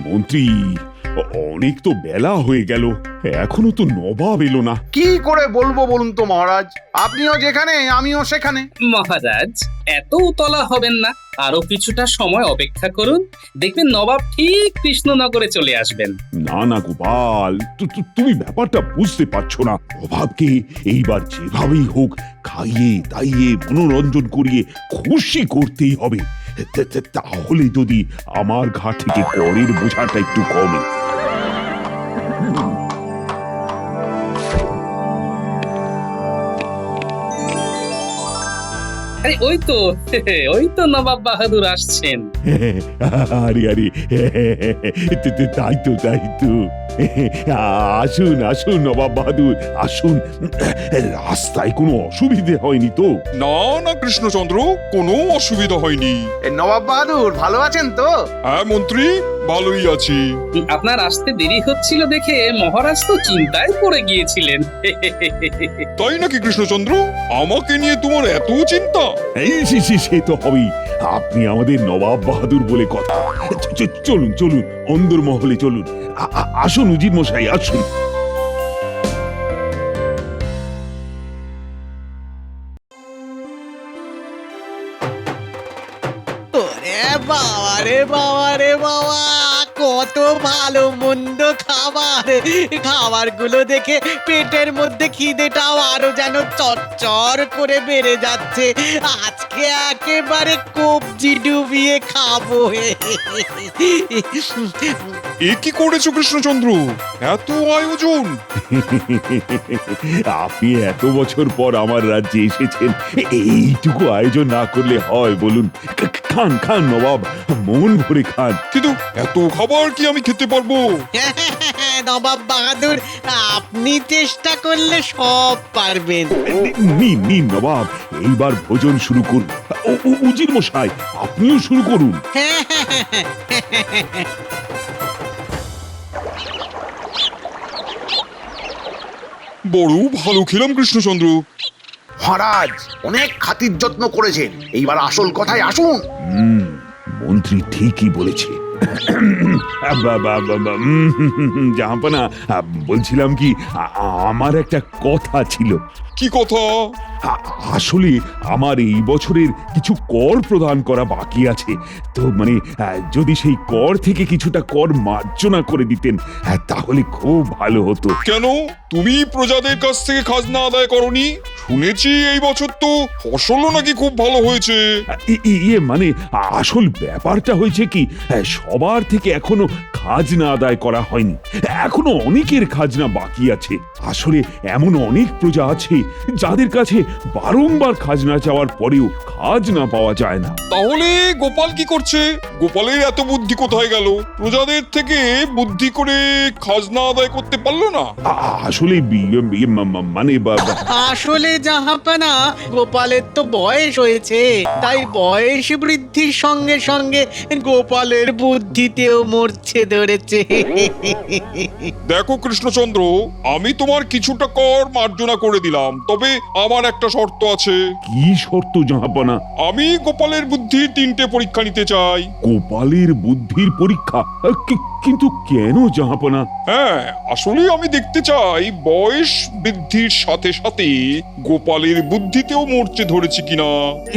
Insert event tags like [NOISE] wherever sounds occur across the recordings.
মন্ত্রী অনেক তো বেলা হয়ে গেল এখনও তো নবাব এলো না। কি করে বলব বলুন তো মহারাজ? আপনিও যেখানে আমিও সেখানে। মহারাজ এত উতলা হবেন না। আরও কিছুটা সময় অপেক্ষা করুন। দেখবেন নবাব ঠিক কৃষ্ণনগরে চলে আসবেন। না না গোপাল তুমি ব্যাপারটা বুঝতে পারছ না। অভাবকে এইবার যেভাবেই হোক খাইয়ে দাইয়ে মনোরঞ্জন করিয়ে খুশি করতেই হবে। তাহলে যদি আমার ঘাট থেকে করের বোঝাটা একটু কমে। আরে ওই তো [LAUGHS] ওই তো নবাব বাহাদুর আসছেন। [LAUGHS] আরে আরে [LAUGHS] তাই তো তাই তো। [LAUGHS] আসুন আসুন নবাব বাহাদুর আসুন। রাস্তায় কোনো অসুবিধে হয়নি তো? না না কৃষ্ণচন্দ্র কোনো অসুবিধা হয়নি। নবাব বাহাদুর ভালো আছেন তো? হ্যাঁ মন্ত্রী ভালোই আছি। আপনার আসতে দেরি হচ্ছিল দেখে মহারাজ তো চিন্তায় পড়ে গিয়েছিলেন। [LAUGHS] তাই নাকি কৃষ্ণচন্দ্র? আমাকে নিয়ে তোমার এত চিন্তা? এই সে তো হবেই। আপনি আমাদের নবাব বাহাদুর বলে কথা। চলুন চলুন অন্দর মহলে চলুন। আ- আ- আসুন উজির মশাই আসুন। বাবা রে বাবা রে বাবা। কত ভালো মন্দ খাবার। খাবারগুলো দেখে পেটের মধ্যে খিদেটাও আরও যেন চচ্চর করে বেড়ে যাচ্ছে। আজকে একেবারে কবজি ডুবিয়ে খাব। এ কি করেছ কৃষ্ণচন্দ্র? এত আয়োজন। আপনি এত বছর পর আমার রাজ্যে এসেছেন। এইটুকু আয়োজন না করলে হয় বলুন। খান খান নবাব মন ভরে খান। কিন্তু এত খাবার কি আমি খেতে পারব? [LAUGHS] নবাব বাহাদুর আপনি চেষ্টা করলে সব পারবেন। নিন নিন নবাব এইবার ভোজন শুরু করুন। উজির মশাই আপনিও শুরু করুন। বড় ভালো খেলাম কৃষ্ণচন্দ্র। মহারাজ, অনেক খাতির যত্ন করেছেন। এইবার আসল কথায় আসুন। মন্ত্রী ঠিকই বলেছে। জাহাপনা বলছিলাম কি আমার একটা কথা ছিল। কি কথা? আসলে আমার এই বছরের কিছু কর প্রদান করা বাকি আছে। তো মানে যদি সেই কর থেকে কিছুটা কর মার্জনা করে দিতেন তাহলে খুব ভালো হতো। কেন? তুমি প্রজাদের কাছ থেকে খাজনা আদায় করনি? শুনেছি এই বছর তো ফসলও নাকি খুব ভালো হয়েছে। ইয়ে মানে আসল ব্যাপারটা হয়েছে কি সবার থেকে এখনও খাজনা আদায় করা হয়নি। এখনও অনেকের খাজনা বাকি আছে। আসলে এমন অনেক প্রজা আছে যাদের কাছে বারংবার খাজনা চাওয়ার পরেও খাজনা পাওয়া যায় না। তাহলে গোপাল কি করছে? গোপালের এত বুদ্ধি কোথায় গেল? প্রজাদের থেকে বুদ্ধি করে খাজনা আদায় করতে পারল না। আসলে মানে আসলে জাহাপানা গোপালের তো বয়স হয়েছে। তাই বয়স বৃদ্ধির সঙ্গে সঙ্গে গোপালের বুদ্ধিতেও মরছে ধরেছে। দেখো কৃষ্ণচন্দ্র আমি তোমার কিছুটা কর মার্জনা করে দিলাম। তবে আমার একটা শর্ত আছে। কি শর্ত জাহাপনা আমি গোপালের বুদ্ধির তিনটে পরীক্ষা নিতে চাই। গোপালের বুদ্ধির পরীক্ষা? কি- কিন্তু কেন জাহাপনা? হ্যাঁ আসলে আমি দেখতে চাই বয়স বৃদ্ধির সাথে সাথে গোপালের বুদ্ধিতেও মরচে ধরেছে কিনা।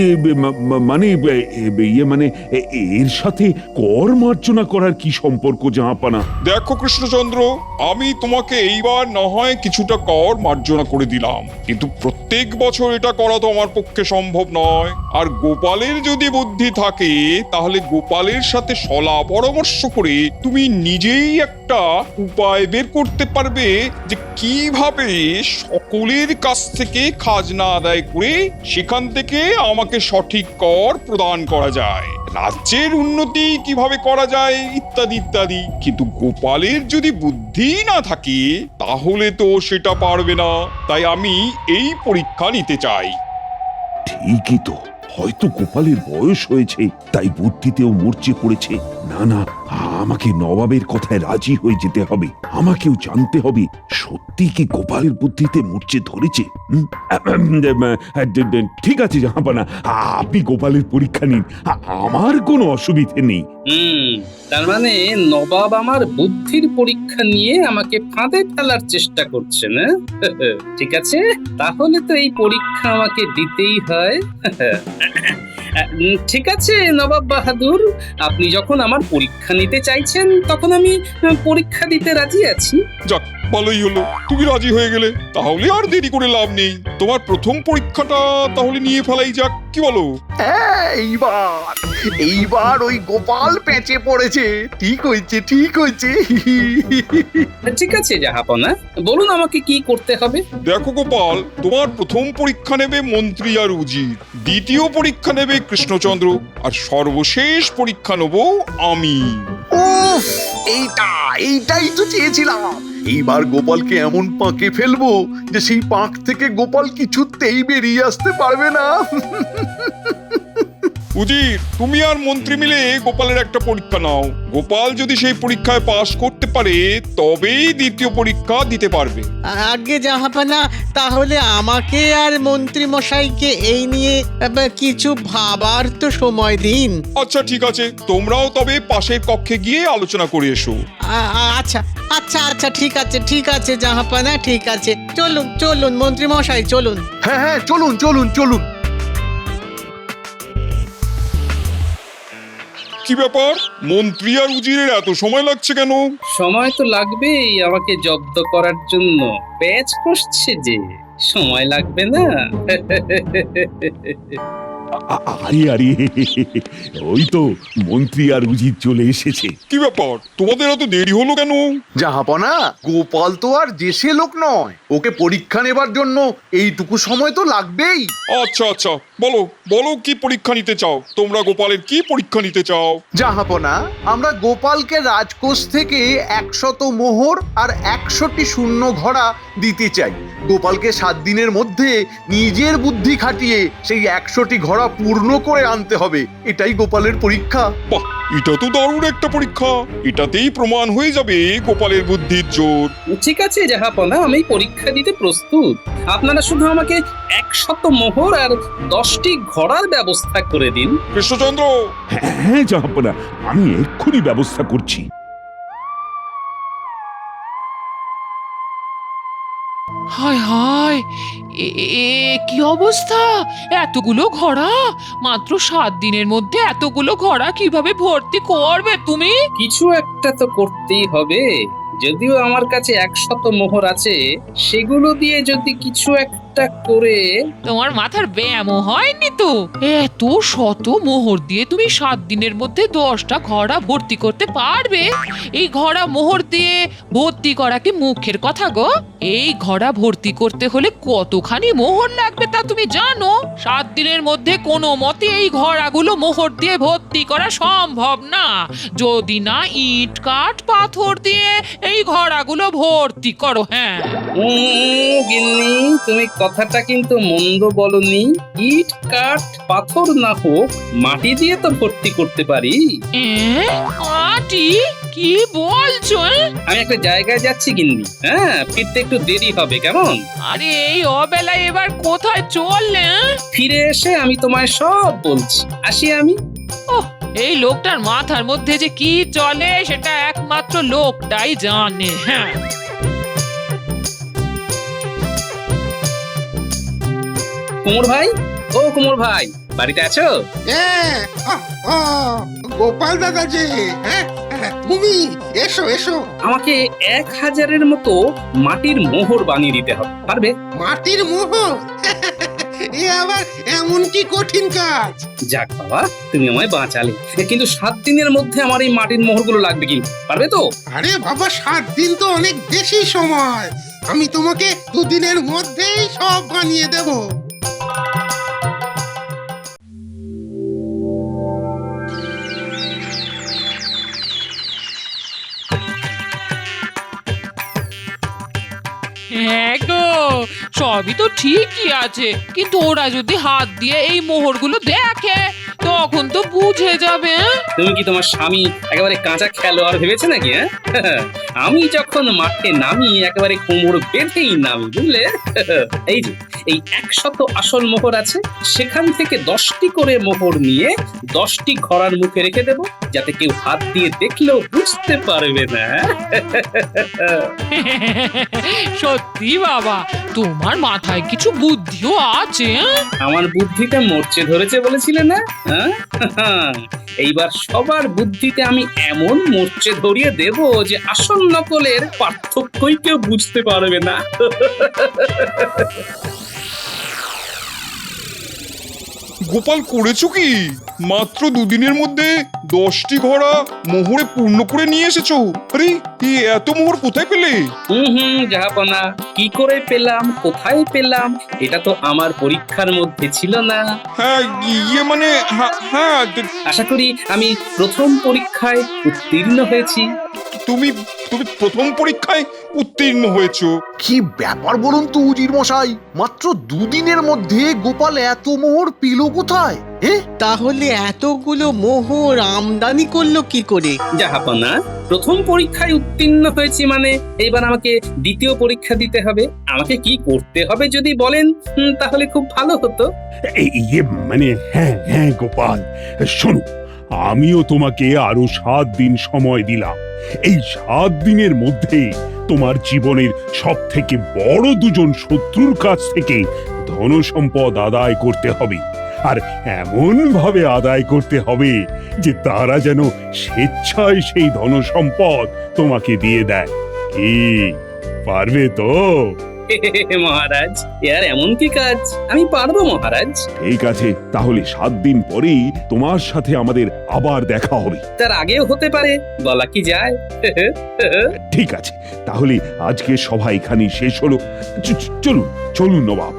এ বে- মা- মা- মানে এ ইয়ে মানে এ- এর সাথে কর মার্জনা করার কি সম্পর্ক জাহাপানা? দেখো কৃষ্ণচন্দ্র আমি তোমাকে এইবার না হয় কিছুটা কর মার্জনা করে দিলাম কিন্তু প্রত্যেক বছর এটা করা তো আমার পক্ষে সম্ভব নয়। আর গোপালের যদি বুদ্ধি থাকে তাহলে গোপালের সাথে সলা পরামর্শ করে তুমি নিজেই একটা উপায় বের করতে পারবে যে কীভাবে সকলের কাছ থেকে খাজনা আদায় করে সেখান থেকে আমাকে সঠিক কর প্রদান করা যায়। রাজ্যের উন্নতি কীভাবে করা যায়, ইত্যাদি ইত্যাদি। কিন্তু গোপালের যদি বুদ্ধি না থাকে, তাহলে তো সেটা পারবে না। তাই আমি এই পরীক্ষা নিতে চাই। ঠিকই তো। হয়তো গোপালের বয়স হয়েছে, তাই বুদ্ধিতেও মরচে পড়েছে। না না আমাকে নবাবের কথায় রাজি হয়ে যেতে হবে। আমাকেও জানতে হবে সত্যি কি গোপালের বুদ্ধিতে মূর্ছে ধরেছে। ঠিক আছে জাহাপানা আপনি গোপালের পরীক্ষা নিন। আমার কোনো অসুবিধে নেই। তার মানে নবাব আমার বুদ্ধির পরীক্ষা নিয়ে আমাকে ফাঁদে ফেলার চেষ্টা করছেন হ্যাঁ? [LAUGHS] ঠিক আছে? তাহলে তো এই পরীক্ষা আমাকে দিতেই হয়। [LAUGHS] ঠিক আছে নবাব বাহাদুর। আপনি যখন আমার পরীক্ষা নিতে চাইছেন, তখন আমি পরীক্ষা দিতে রাজি আছি। যাক, ভালোই হলো। তুমি রাজি হয়ে গেলে, তাহলে আর দেরি করে লাভ নেই। তোমার প্রথম পরীক্ষাটা তাহলে নিয়ে ফেলাই যাক। কি বলো? হ্যাঁ এইবার এইবার ওই গোপাল পেঁচে পড়েছে। ঠিক হয়েছে ঠিক হয়েছে। ঠিক আছে জাহাপনা। বলুন আমাকে কি করতে হবে? দেখো গোপাল তোমার প্রথম পরীক্ষা নেবে মন্ত্রী আর উজির দ্বিতীয় পরীক্ষা নেবে কৃষ্ণচন্দ্র। আর সর্বশেষ পরীক্ষা নেব আমি। উফ এইটা এইটাই তো চেয়েছিলাম। এইবার গোপালকে এমন পাঁকে ফেলব যে সেই পাঁক থেকে গোপাল কিছুতেই বেরিয়ে আসতে পারবে না। উজির তুমি আর মন্ত্রী মিলে গোপালের একটা পরীক্ষা নাও। গোপাল যদি সেই পরীক্ষায় পাশ করতে পারে তবেই দ্বিতীয় পরীক্ষা দিতে পারবে। আগে জাহাপানা তাহলে আমাকে আর মন্ত্রী মশাইকে এই নিয়ে আহ, কিছু ভাবার তো সময় দিন। আচ্ছা ঠিক আছে। তোমরাও তবে পাশের কক্ষে গিয়ে আলোচনা করে এসো। আ- আ- আচ্ছা আচ্ছা আচ্ছা ঠিক আছে ঠিক আছে জাহাপানা ঠিক আছে। চলুন চলুন মন্ত্রী মশাই চলুন। হ্যাঁ হ্যাঁ চলুন চলুন চলুন। কি ব্যাপার? মন্ত্রী আর উজিরের এত সময় লাগছে কেন? সময় তো লাগবেই আমাকে জব্দ করার জন্য। প্যাচ কষছে যে। সময় লাগবে না। [LAUGHS] আরে আরে ওই তো মন্ত্রী আর উজিত চলে এসেছে। কি ব্যাপার? তোমাদের এত দেরি হলো কেন? জাহাপনা গোপাল তো আর দেশে লোক নয়। ওকে পরীক্ষা নেবার জন্য এইটুকু সময় তো লাগবেই। আচ্ছা আচ্ছা বলো বলো কি পরীক্ষা নিতে চাও? তোমরা গোপালের কি পরীক্ষা নিতে চাও? জাহাপনা আমরা গোপালকে রাজকোষ থেকে একশত মোহর আর একশোটি শূন্য ঘোড়া দিতে চাই। গোপালকে সাত দিনের মধ্যে নিজের বুদ্ধি খাটিয়ে সেই একশোটি ঘোড়া পূর্ণ করে আনতে হবে। এটাই গোপালের পরীক্ষা। বাহ এটা তো দারুণ একটা পরীক্ষা। এটাতেই প্রমাণ হয়ে যাবে গোপালের বুদ্ধির জোর। ঠিক আছে জাহাপনা আমি পরীক্ষা দিতে প্রস্তুত। আপনারা শুধু আমাকে একশত মোহর আর দশটি ঘোড়ার ব্যবস্থা করে দিন। কৃষ্ণচন্দ্র! হ্যাঁ জাহাপনা আমি এক্ষুনি ব্যবস্থা করছি। হায় হায়! এ, এ- কি অবস্থা? এতগুলো ঘোড়া? মাত্র সাত দিনের মধ্যে এতগুলো ঘোড়া কীভাবে ভর্তি করবে তুমি? কিছু একটা তো করতেই হবে। যদিও আমার কাছে একশত মোহর আছে, সেগুলো দিয়ে যদি কিছু একটা করে। তোমার মাথার ব্যায়ামও হয়নি তো? এত শত মোহর দিয়ে তুমি সাত দিনের মধ্যে দশটা ঘোড়া ভর্তি করতে পারবে? এই ঘোড়া মোহর দিয়ে ভর্তি করা কি মুখের কথা গো? এই ঘোড়া ভর্তি করতে হলে কতখানি মোহর লাগবে তা তুমি জানো? সাত দিনের মধ্যে কোনো মতে এই ঘোড়াগুলো মোহর দিয়ে ভর্তি করা সম্ভব না। যদি না ইট কাঠ পাথর দিয়ে এই ঘোড়াগুলো ভর্তি করো হ্যাঁ। গিন্নি তুমি কথাটা কিন্তু মন্দ বলনি। ইট কাঠ পাথর না হোক মাটি দিয়ে তো ভর্তি করতে পারি। মাটি? কি বলছো? আমি একটা জায়গায় যাচ্ছি গিন্নি। হ্যাঁ ফিরতে একটু দেরি হবে কেমন? আরে এই অবেলায় এবার কোথায় চললে ফিরে এসে আমি তোমায় সব বলছি। আসি আমি। ওহ এই লোকটার মাথার মধ্যে যে কি চলে সেটা একমাত্র লোকটাই জানে হ্যাঁ? কুমোর ভাই? ও কুমোর ভাই বাড়িতে আছো? হ্যাঁ গোপাল দাদা যে হ্যাঁ হ্যাঁ, তুমি এসো এসো। আমাকে এক হাজারের মতো মাটির মোহর বানিয়ে দিতে হবে পারবে? মাটির মোহর? এ আবার এমন কি কঠিন কাজ? যাক বাবা তুমি আমায় বাঁচালে। কিন্তু সাত দিনের মধ্যে আমার এই মাটির মোহরগুলো লাগবে কিন্তু পারবে তো? আরে বাবা সাত দিন তো অনেক বেশি সময়। আমি তোমাকে দুদিনের মধ্যেই সব বানিয়ে দেব। হ্যাঁ সবই তো ঠিকই আছে। কিন্তু ওরা যদি হাত দিয়ে এই মোহরগুলো দেখে, তখন তো বুঝে যাবে হ্যাঁ? তুমি কি তোমার স্বামী একেবারে কাঁচা খেলোয়াড় ভেবেছে নাকি হ্যাঁ? আমি যখন মাঠে নামি, একেবারে কোমর বেঁধেই নামি, বুঝলে? এই যে এই একশত আসল মোহর আছে সেখান থেকে দশটি করে মোহর নিয়ে দশটি ঘোড়ার মুখে রেখে দেব যাতে কেউ হাত দিয়ে দেখলেও বুঝতে পারবে না সত্যি বাবা তোমার মাথায় কিছু বুদ্ধিও আছে হ্যাঁ? আমার বুদ্ধিটা মরচে ধরেছে বলেছিলে না হ্যাঁ? এইবার সবার বুদ্ধিতে আমি এমন মরচে ধরিয়ে দেব যে আসল নকলের পার্থক্যই কেউ বুঝতে পারবে না গোপাল করেছ কি? মাত্র দুদিনের মধ্যে দশটি ঘোড়া মোহরে পূর্ণ করে নিয়ে এসেছ। আরে এই এত মোহর কোথায় পেলে? হুম হুম জাহাপনা কি করে পেলাম কোথায় পেলাম এটা তো আমার পরীক্ষার মধ্যে ছিল না। হ্যাঁ ইয়ে মানে হ্যাঁ, হ্যাঁ আশা করি আমি প্রথম পরীক্ষায় উত্তীর্ণ হয়েছি। তুমি তুমি প্রথম পরীক্ষায় উত্তীর্ণ হয়েছো। কি ব্যাপার বলুন তো উজির মশাই? মাত্র দুদিনের মধ্যে গোপাল এত মোহর পেল কোথায়? তাহলে এতগুলো মোহর আমদানি করল কি করে? জাহাপনা প্রথম পরীক্ষায় উত্তীর্ণ হয়েছি মানে এবার আমাকে দ্বিতীয় পরীক্ষা দিতে হবে। আমাকে কি করতে হবে যদি বলেন হুম, তাহলে খুব ভালো হতো। এই ইয়ে মানে হ্যাঁ হ্যাঁ গোপাল শোনো আমিও তোমাকে আরও সাত দিন সময় দিলাম। এই সাত দিনের মধ্যে তোমার জীবনের সব থেকে বড় দুজন শত্রুর কাছ থেকে ধন সম্পদ আদায় করতে হবে। আর এমন ভাবে আদায় করতে হবে যে তারা যেন স্বেচ্ছায় সেই ধন সম্পদ তোমাকে দিয়ে দেয়। কি? পারবে তো? [LAUGHS] মহারাজ এর এমন কি কাজ? আমি পারব মহারাজ। ঠিক আছে তাহলে সাত দিন পরেই তোমার সাথে আমাদের আবার দেখা হবে। তার আগেও হতে পারে বলা কি যায়? [LAUGHS] ঠিক আছে তাহলে আজকে সভা এখানেই শেষ হলো। চলুন চলুন নবাব।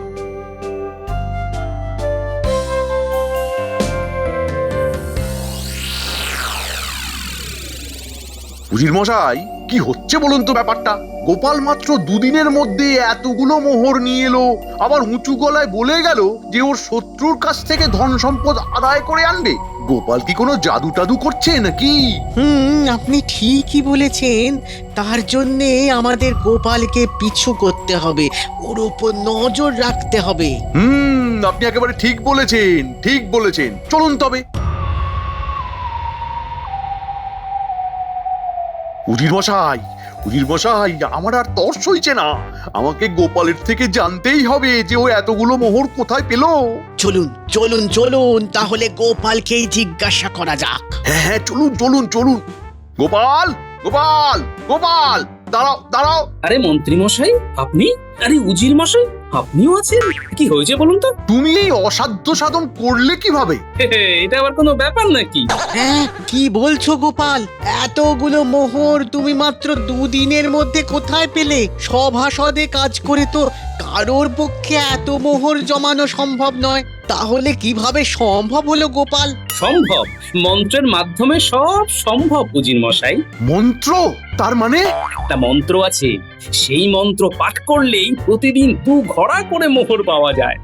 উজির মশাই কি হচ্ছে বলুন তো ব্যাপারটা? গোপাল মাত্র দুদিনের মধ্যে এতগুলো মোহর নিয়ে এলো আবার উঁচু গলায় বলে গেল যে ওর শত্রুর কাছ থেকে ধন সম্পদ আদায় করে আনবে। গোপাল কি কোনো জাদু টাদু করছে নাকি? হুম আপনি ঠিকই বলেছেন। তার জন্যে আমাদের গোপালকে পিছু করতে হবে ওর উপর নজর রাখতে হবে। হুম আপনি একেবারে ঠিক বলেছেন ঠিক বলেছেন। চলুন তবে। উজির মশাই উজির মশাই আমার আর তর্স হইছে না। আমাকে গোপালের থেকে জানতেই হবে যে ও এতগুলো মোহর কোথায় পেল। চলুন চলুন চলুন তাহলে গোপালকেই জিজ্ঞাসা করা যাক। হ্যাঁ হ্যাঁ চলুন চলুন চলুন। গোপাল গোপাল গোপাল! দাঁড়াও দাঁড়াও। আরে মন্ত্রী মশাই আপনি? আরে উজির মশাই আপনিও আছেন? কি হয়েছে বলুন তো? তুমি এই অসাধ্য সাধন করলে কীভাবে? এটা আবার কোনো ব্যাপার নাকি? হ্যাঁ কি বলছো গোপাল? এতগুলো মোহর তুমি মাত্র দুদিনের মধ্যে কোথায় পেলে? সভাসদে কাজ করে তো কারোর পক্ষে এত মোহর জমানো সম্ভব নয়। তাহলে কীভাবে সম্ভব হলো গোপাল? সম্ভব। মন্ত্রের মাধ্যমে সব সম্ভব উজির মশাই মন্ত্র? তার মানে? একটা মন্ত্র আছে। সেই মন্ত্র পাঠ করলেই প্রতিদিন দু ঘড়া করে মোহর পাওয়া যায়।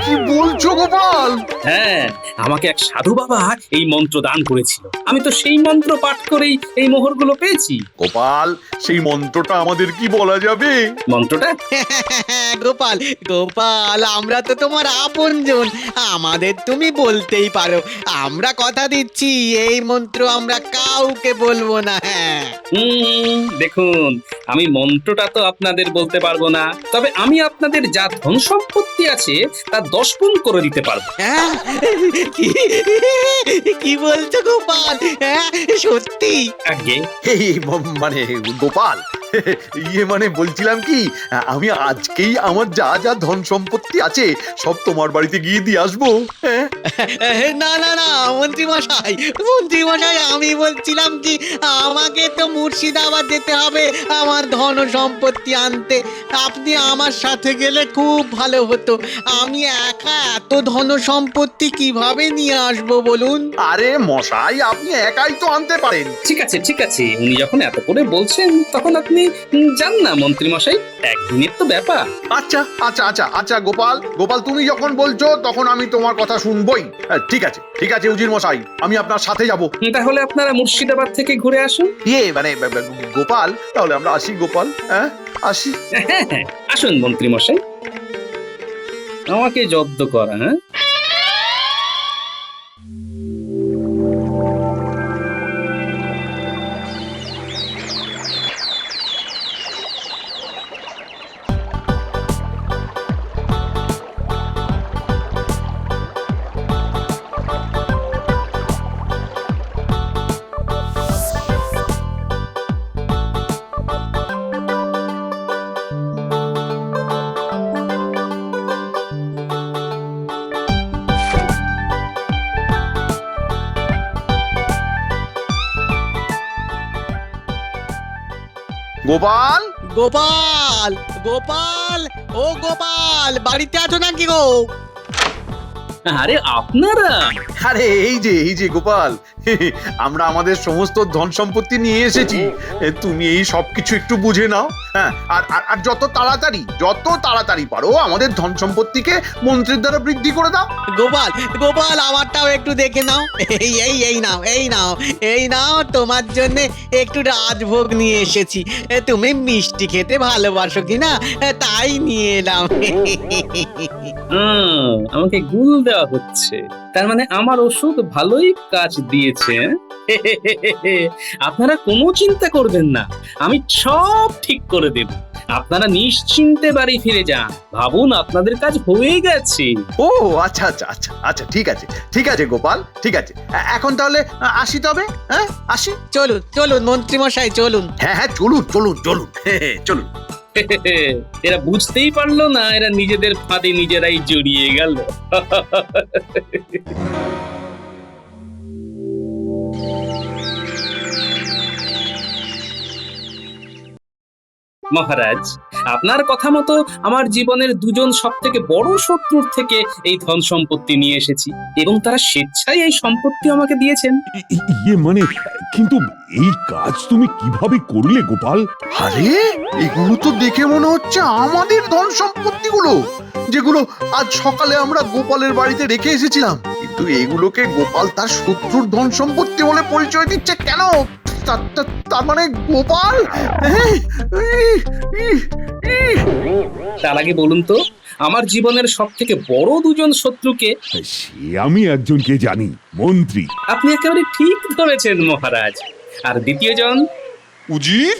কি বলছো গোপাল? হ্যাঁ আমাকে এক সাধু বাবা এই মন্ত্র দান করেছিল। আমি তো সেই মন্ত্র পাঠ করেই এই মোহরগুলো পেয়েছি। গোপাল সেই মন্ত্রটা আমাদের কি বলা যাবে? মন্ত্রটা? [LAUGHS] গোপাল গোপাল আমরা তো তোমার আপনজন। আমাদের তুমি বলতেই পারো। আমরা কথা দিচ্ছি এই মন্ত্র আমরা কাউকে বলব না। হ্যাঁ। হুম দেখুন আমি মন্ত্রটা তো আপনাদের বলতে পারব না। তবে আমি আপনাদের যা ধন সম্পত্তি আছে তা দশ গুণ করে দিতে পারব। হ্যাঁ? কি কি বলছো গোপাল? হ্যাঁ? সত্যি? আগে এই ম- মানে গোপাল ইয়ে মানে বলছিলাম কি আমি আজকেই আমার যা যা ধন সম্পত্তি আছে সব তোমার বাড়িতে গিয়ে দিয়ে আসব। হ্যাঁ? না না না মন্ত্রী মশাই মন্ত্রী মশাই আমি বলছিলাম কি আমাকে তো মুর্শিদাবাদ যেতে হবে আমার ধন সম্পত্তি আনতে। আপনি আমার সাথে গেলে খুব ভালো হতো। আমি একা এত ধন সম্পত্তি কীভাবে নিয়ে আসব বলুন? আরে মশাই আপনি একাই তো আনতে পারেন। ঠিক আছে ঠিক আছে উনি যখন এত করে বলছেন তখন আপনি উম, যান না মন্ত্রী মশাই একদিনের তো ব্যাপার। আচ্ছা আচ্ছা আচ্ছা আচ্ছা গোপাল গোপাল তুমি যখন বলছো তখন আমি তোমার কথা শুনবই। হ্যাঁ, ঠিক আছে ঠিক আছে উজির মশাই আমি আপনার সাথে যাব। তাহলে আপনারা মুর্শিদাবাদ থেকে ঘুরে আসুন। ইয়ে মানে ব- ব- গোপাল তাহলে আমরা আসি গোপাল হ্যাঁ আসি। হ্যাঁ হ্যাঁ আসুন মন্ত্রী মশাই আমাকে জব্দ করা হ্যাঁ? গোপাল গোপাল ও গোপাল বাড়িতে আছো নাকি গো? আরে আপনারা? আরে এই যে এই যে গোপাল [LAUGHS] আমরা আমাদের সমস্ত ধন সম্পত্তি নিয়ে এসেছি। তুমি এই সব কিছু একটু বুঝে নাও। হ্যাঁ আর আর- যত তাড়াতাড়ি যত তাড়াতাড়ি পারো আমাদের ধন সম্পত্তিকে মন্ত্রীর দ্বারা বৃদ্ধি করে দাও। গোপাল গোপাল আমারটাও একটু দেখে নাও। এই এই এই নাও এই নাও এই নাও তোমার জন্য একটু রাজভোগ নিয়ে এসেছি। তুমি মিষ্টি খেতে ভালোবাসো কি না তাই নিয়ে এলাম। হুম, আমাকে গুল দেওয়া হচ্ছে। তার মানে আমার ওষুধ ভালোই কাজ দিয়েছে? আপনারা কোনো চিন্তা করবেন না আমি সব ঠিক করে দেব। আপনারা নিশ্চিন্তে বাড়ি ফিরে যান। ভাবুন আপনাদের কাজ হয়ে গেছে। ও আচ্ছা আচ্ছা আচ্ছা আচ্ছা ঠিক আছে ঠিক আছে গোপাল ঠিক আছে। এ- এখন তাহলে আ, আসি তবে? হ্যাঁ আসি? চলুন চলুন মন্ত্রী মশাই চলুন। হ্যাঁ হ্যাঁ চলুন চলুন চলুন চলুন। [LAUGHS] এরা বুঝতেই পারল না, এরা নিজেদের ফাঁদে নিজেরাই জড়িয়ে গেল। [LAUGHS] মহারাজ, আপনার কথা মতো আমার জীবনের দুজন সব থেকে বড় শত্রুর থেকে এই ধন সম্পত্তি নিয়ে এসেছি, এবং তারা স্বেচ্ছায় এই সম্পত্তি আমাকে দিয়েছেন। ইয়ে মানে কিন্তু এই কাজ তুমি কীভাবে করলে গোপাল? আরে এগুলো তো দেখে মনে হচ্ছে আমাদের ধন সম্পত্তিগুলো যেগুলো আজ সকালে আমরা গোপালের বাড়িতে রেখে এসেছিলাম। কিন্তু এগুলোকে গোপাল তার শত্রুর ধন সম্পত্তি বলে পরিচয় দিচ্ছে কেন? তার মানে গোপাল। তার আগে বলুন তো আমার জীবনের সব থেকে বড় দুজন শত্রুকে? সে আমি একজনকে জানি মন্ত্রী। আপনি একেবারে ঠিক ধরেছেন মহারাজ। আর দ্বিতীয় দ্বিতীয়জন? উজির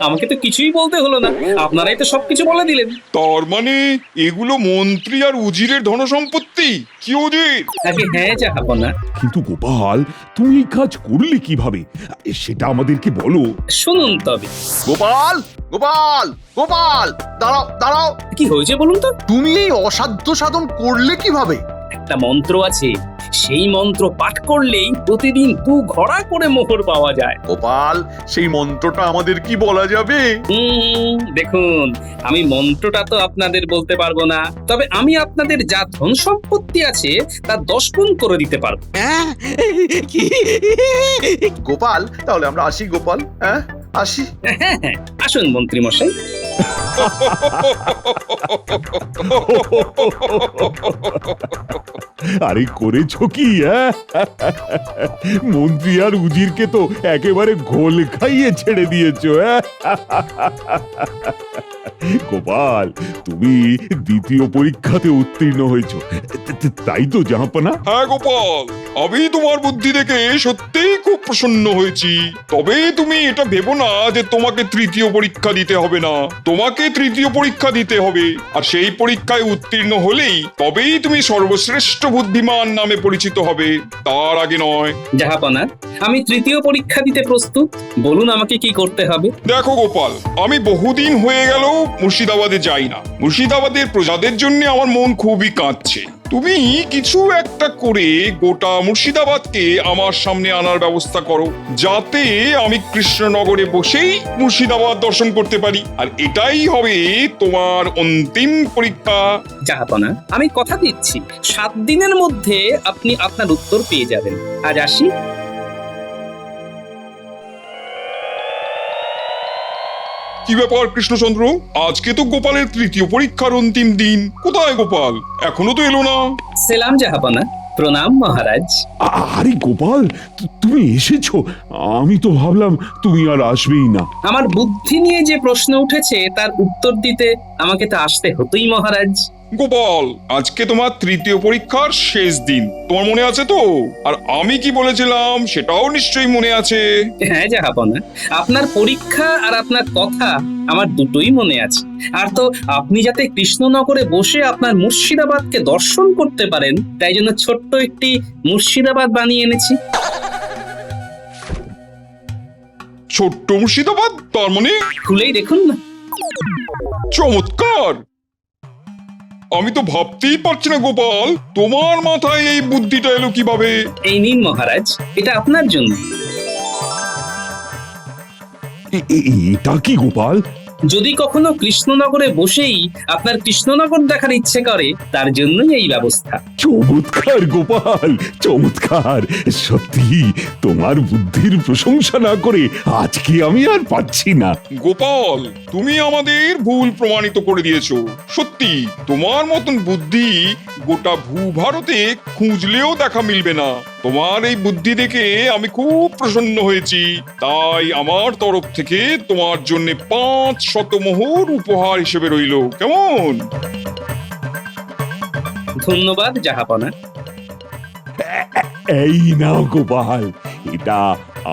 আমাকে তো কিছুই বলতে হলো না। আপনারাই তো সবকিছু বলে দিলেন। তার মানে এগুলো মন্ত্রী আর উজিরের ধনসম্পত্তি? কি উজির? আগে হ্যাঁ যাহাব না। কিন্তু গোপাল তুমি এই কাজ করলে কীভাবে? সেটা আমাদেরকে বলো। শুনুন তবে। গোপাল গোপাল গোপাল দাঁড়াও দাঁড়াও। কি হয়েছে বলুন তো? তুমি এই অসাধ্য সাধন করলে কীভাবে? একটা মন্ত্র আছে। সেই মন্ত্র পাঠ করলেই প্রতিদিন দু ঘড়া করে মোহর পাওয়া যায়। গোপাল সেই মন্ত্রটা আমাদের কি বলা যাবে? হুম দেখুন আমি মন্ত্রটা তো আপনাদের বলতে পারব না। তবে আমি আপনাদের যা ধন সম্পত্তি আছে তা দশ গুণ করে দিতে পারব। হ্যাঁ কি? গোপাল তাহলে আমরা আসি গোপাল হ্যাঁ? আসি। হ্যাঁ হ্যাঁ আসুন মন্ত্রী মশাই। আরে করেছ কি হ্যাঁ? মন্ত্রী আর উজিরকে তো একেবারে ঘোল খাইয়ে ছেড়ে দিয়েছ হ্যাঁ? গোপাল, তুমি দ্বিতীয় পরীক্ষাতে উত্তীর্ণ হয়েছো তাই তো জাহাপনা হ্যাঁ গোপাল, আমি তোমার বুদ্ধি দেখে সত্যিই খুব প্রসন্ন হয়েছি তবে তুমি এটা ভেবো না যে তোমাকে তৃতীয় পরীক্ষা দিতে হবে না তোমাকে তৃতীয় পরীক্ষা দিতে হবে। আর সেই পরীক্ষায় উত্তীর্ণ হলেই তবেই তুমি সর্বশ্রেষ্ঠ বুদ্ধিমান নামে পরিচিত হবে। তার আগে নয়। জাহাপনা আমি তৃতীয় পরীক্ষা দিতে প্রস্তুত বলুন আমাকে কি করতে হবে? দেখো গোপাল আমি বহুদিন হয়ে গেল মুর্শিদাবাদে যাই না। মুর্শিদাবাদের প্রজাদের জন্য আমার মন খুবই কাঁদছে। তুমি কিছু একটা করে গোটা মুর্শিদাবাদকে আমার সামনে আনার ব্যবস্থা করো, যাতে আমি কৃষ্ণনগরে বসেই মুর্শিদাবাদ দর্শন করতে পারি। আর এটাই হবে তোমার অন্তিম পরীক্ষা। জাহাপনা, আমি কথা দিচ্ছি। সাত দিনের মধ্যে আপনি আপনার উত্তর পেয়ে যাবেন। আজ আসি। কি ব্যাপার কৃষ্ণচন্দ্র? আজকে তো গোপালের তৃতীয় পরীক্ষার অন্তিম দিন। কোথায় গোপাল? এখনও তো এলো না। সেলাম জাহাপানা প্রণাম মহারাজ। আরে গোপাল তুমি এসেছ? আমি তো ভাবলাম তুমি আর আসবেই না। আমার বুদ্ধি নিয়ে যে প্রশ্ন উঠেছে তার উত্তর দিতে আমাকে তো আসতে হতোই মহারাজ। গোপাল আজকে তোমার তৃতীয় পরীক্ষার শেষ দিন। তোমার মনে আছে তো? আর আমি কি বলেছিলাম সেটাও নিশ্চয়ই মনে আছে। হ্যাঁ জাহাপনা। আপনার পরীক্ষা আর আপনার কথা আমার দুটোই মনে আছে। আর তো আপনি যাতে কৃষ্ণনগরে বসে আপনার মুর্শিদাবাদকে দর্শন করতে পারেন তাই জন্য ছোট্ট একটি মুর্শিদাবাদ বানিয়ে এনেছি। ছোট্ট মুর্শিদাবাদ? তার মানে? খুলেই দেখুন না। চমৎকার! আমি তো ভাবতেই পারছি না গোপাল। তোমার মাথায় এই বুদ্ধিটা এলো কীভাবে? এই নিন মহারাজ এটা আপনার জন্য। এটা কি গোপাল? যদি কখনো কৃষ্ণনগরে বসেই আপনার কৃষ্ণনগর দেখার ইচ্ছে করে তার জন্যই এই ব্যবস্থা। চমৎকার গোপাল চমৎকার। সত্যি তোমার বুদ্ধির প্রশংসা না করে আজকে আমি আর পাচ্ছি না। গোপাল তুমি আমাদের ভুল প্রমাণিত করে দিয়েছ। সত্যি তোমার মতন বুদ্ধি গোটা ভূভারতে খুঁজলেও দেখা মিলবে না। তোমার এই বুদ্ধি দেখে আমি খুব প্রসন্ন হয়েছি। তাই আমার তরফ থেকে তোমার জন্য পাঁচ শত মোহর উপহার হিসেবে রইল। কেমন? ধন্যবাদ জাহাপনা। এই নাও গোপাল এটা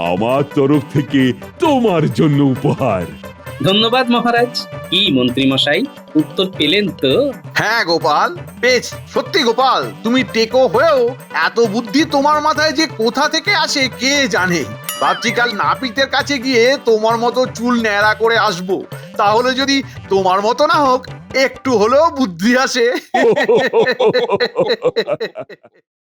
আমার তরফ থেকে তোমার জন্য উপহার। ধন্যবাদ মহারাজ কি মন্ত্রী মশাই? উত্তর পেলেন তো। হ্যাঁ গোপাল বেশ সত্যি গোপাল তুমি টেকো হয়েও এত বুদ্ধি তোমার মাথায় যে কোথা থেকে আসে কে জানে? ভাবছি কাল নাপিতের কাছে গিয়ে তোমার মতো চুল ন্যাড়া করে আসব। তাহলে যদি তোমার মতো না হোক একটু হলেও বুদ্ধি আসে। [LAUGHS]